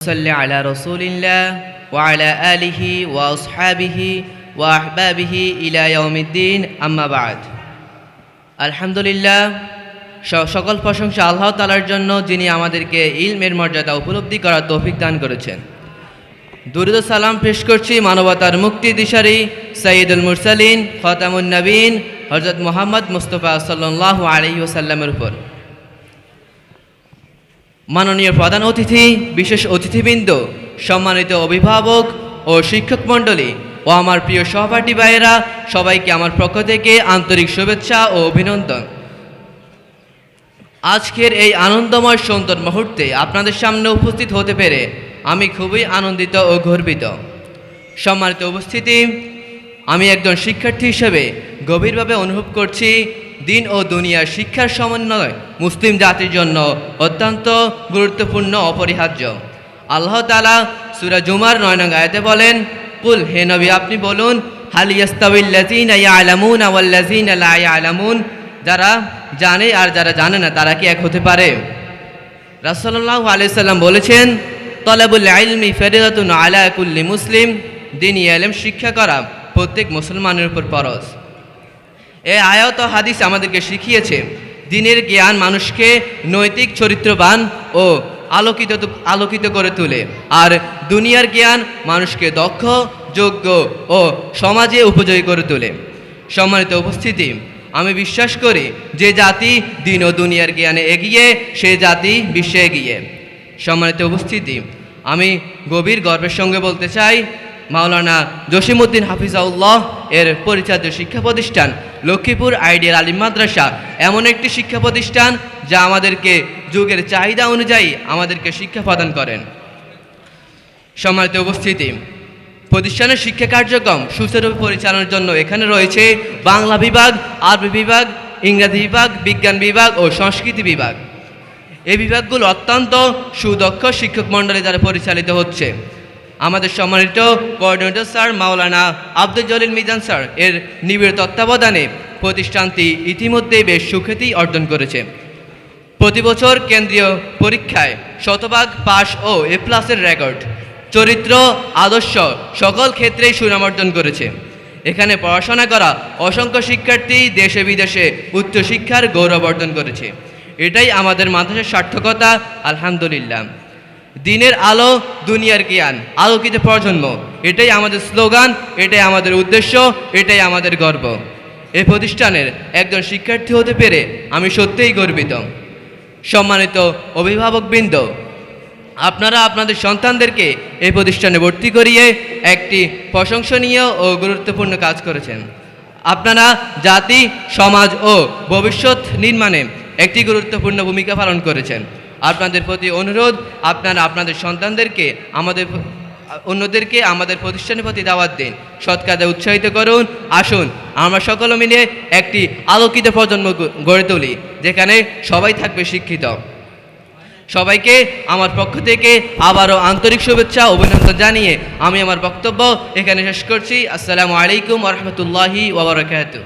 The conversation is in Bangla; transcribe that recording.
صل على رسول الله وعلى آله وأصحابه وأحبابه إلى يوم الدين أما بعد আলহামদুলিল্লাহ স- সকল প্রশংসা আল্লাহ তালার জন্য যিনি আমাদেরকে ইলমের মর্যাদা উপলব্ধি করার তৌফিক দান করেছেন দুরুদ ও সালাম পেশ করছি মানবতার মুক্তি দিশারি সঈদুল মুরসালিন খতামুন নবীন হজরত মোহাম্মদ মুস্তফা সাল্লাহ আলী ওসাল্লামের উপর মাননীয় প্রধান অতিথি, বিশেষ অতিথিবৃন্দ, সম্মানিত অভিভাবক ও শিক্ষক মণ্ডলী ও আমার প্রিয় সহপাঠী ভাইয়েরা, সবাইকে আমার পক্ষ থেকে আন্তরিক শুভেচ্ছা ও অভিনন্দন। আজকের এই আনন্দময় সুন্দর মুহূর্তে আপনাদের সামনে উপস্থিত হতে পেরে আমি খুবই আনন্দিত ও গর্বিত। সম্মানিত উপস্থিতি, আমি একজন শিক্ষার্থী হিসেবে গভীরভাবে অনুভব করছি দিন ও দুনিয়ার শিক্ষার সমন্বয় মুসলিম জাতির জন্য অত্যন্ত গুরুত্বপূর্ণ অপরিহার্য। আল্লাহ তালা সুরা জুমার নয় নং বলেন, কুল, হে নবী, আপনি বলুন আলামুন যারা জানে আর যারা জানে না, তারা কি এক হতে পারে? রাসল্লাহ আলাইসাল্লাম বলেছেন, তলাবুল আইলমি ফেরিদাতুন আলা কুল্লি মুসলিম, দিন আলেম শিক্ষা করা প্রত্যেক মুসলমানের উপর ফরজ। এ আয়াত হাদিস আমাদেরকে শিখিয়েছে। দিনের জ্ঞান মানুষকে নৈতিক, চরিত্রবান ও আলোকিত আলোকিত করে তোলে। আর দুনিয়ার জ্ঞান মানুষকে দক্ষ, যোগ্য ও সমাজে উপযোগী করে তোলে। সম্মানিত উপস্থিতি, আমি বিশ্বাস করি যে জাতি দিন ও দুনিয়ার জ্ঞানে এগিয়ে, সে জাতি বিশ্বে এগিয়ে। সম্মানিত উপস্থিতি, আমি গভীর গর্বের সঙ্গে বলতে চাই মাওলানা জসিমউদ্দিন হাফিজাউল্লাহ এর পরিচালিত শিক্ষা প্রতিষ্ঠান লক্ষ্মীপুর আইডিয়াল আলিম মাদ্রাসা। এমন একটি শিক্ষা প্রতিষ্ঠান যা আমাদেরকে যুগের চাহিদা অনুযায়ী আমাদেরকে শিক্ষা প্রদান করেন। সম্মানিত উপস্থিতি, প্রতিষ্ঠানের শিক্ষা কার্যক্রম সুচারুভাবে পরিচালনার জন্য এখানে রয়েছে বাংলা বিভাগ, আরবি বিভাগ, ইংরাজি বিভাগ, বিজ্ঞান বিভাগ ও সংস্কৃতি বিভাগ। এই বিভাগগুলো অত্যন্ত সুদক্ষ শিক্ষক মণ্ডলী দ্বারা পরিচালিত হচ্ছে। আমাদের সম্মানিত coordinator sir Maulana Abdul Jalil Mizan sir এর নিবিড় তত্ত্বাবধানে প্রতিষ্ঠানটি ইতিমধ্যেই বেশ সুখ্যাতি অর্জন করেছে। প্রতি বছর কেন্দ্রীয় পরীক্ষায় শতভাগ পাস ও এ প্লাসের রেকর্ড চরিত্র, আদর্শ সকল ক্ষেত্রেই সুনাম অর্জন করেছে। এখানে পড়াশোনা করা অসংখ্য শিক্ষার্থী দেশে বিদেশে উচ্চশিক্ষার গৌরব অর্জন করেছে। এটাই আমাদের মাদ্রাসার সার্থকতা, আলহামদুলিল্লাহ। দিনের আলো দুনিয়ার জ্ঞান, আলোকিত প্রজন্ম। এটাই আমাদের স্লোগান, এটাই আমাদের উদ্দেশ্য, এটাই আমাদের গর্ব। এই প্রতিষ্ঠানের একজন শিক্ষার্থী হতে পেরে আমি সত্যিই গর্বিত। সম্মানিত অভিভাবকবৃন্দ, আপনারা আপনাদের সন্তানদেরকে এই প্রতিষ্ঠানে ভর্তি করিয়ে একটি প্রশংসনীয় ও গুরুত্বপূর্ণ কাজ করেছেন। আপনারা জাতি, সমাজ ও ভবিষ্যৎ নির্মাণে একটি গুরুত্বপূর্ণ ভূমিকা পালন করেছেন। আপনাদের প্রতি অনুরোধ, আপনারা আপনাদের সন্তানদেরকে, আমাদের অন্যদেরকে আমাদের প্রতিষ্ঠানের প্রতি দাওয়াত দিন। সৎ কাজে উৎসাহিত করুন। আসুন, আমরা সকলে মিলে একটি আলোকিত প্রজন্ম গড়ে তুলি, যেখানে সবাই থাকবে শিক্ষিত। সবাইকে আমার পক্ষ থেকে আবারও আন্তরিক শুভেচ্ছা, অভিনন্দন জানিয়ে আমি আমার বক্তব্য এখানে শেষ করছি। আসসালামু আলাইকুম রহমতুল্লাহি ওবরাকাতু